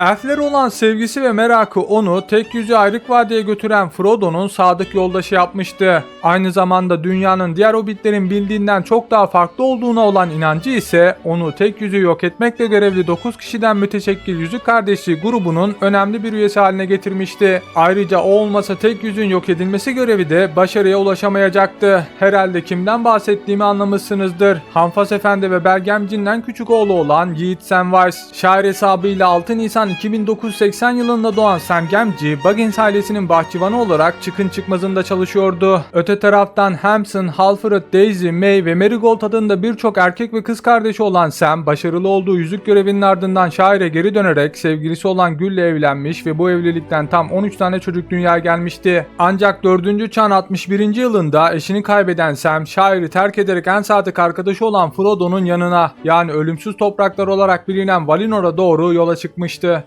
Elflere olan sevgisi ve merakı onu tek yüzü ayrık vadiye götüren Frodo'nun sadık yoldaşı yapmıştı. Aynı zamanda dünyanın diğer hobbitlerin bildiğinden çok daha farklı olduğuna olan inancı ise onu tek yüzü yok etmekle görevli 9 kişiden müteşekkil yüzük kardeşliği grubunun önemli bir üyesi haline getirmişti. Ayrıca o olmasa tek yüzün yok edilmesi görevi de başarıya ulaşamayacaktı. Herhalde kimden bahsettiğimi anlamışsınızdır. Hanfas Efendi ve Bergemcin'den küçük oğlu olan Yiğit Samwise. Şair hesabıyla 6 Nisan 2980 yılında doğan Sam Gemci, Baggins ailesinin bahçıvanı olarak çıkın çıkmazında çalışıyordu. Öte taraftan Hampson, Halford, Daisy, May ve Marigold adında birçok erkek ve kız kardeşi olan Sam, başarılı olduğu yüzük görevinin ardından şaire geri dönerek sevgilisi olan Gül'le evlenmiş ve bu evlilikten tam 13 tane çocuk dünyaya gelmişti. Ancak 4. çağın 61. yılında eşini kaybeden Sam, şairi terk ederek en sadık arkadaşı olan Frodo'nun yanına yani ölümsüz topraklar olarak bilinen Valinor'a doğru yola çıkmıştı.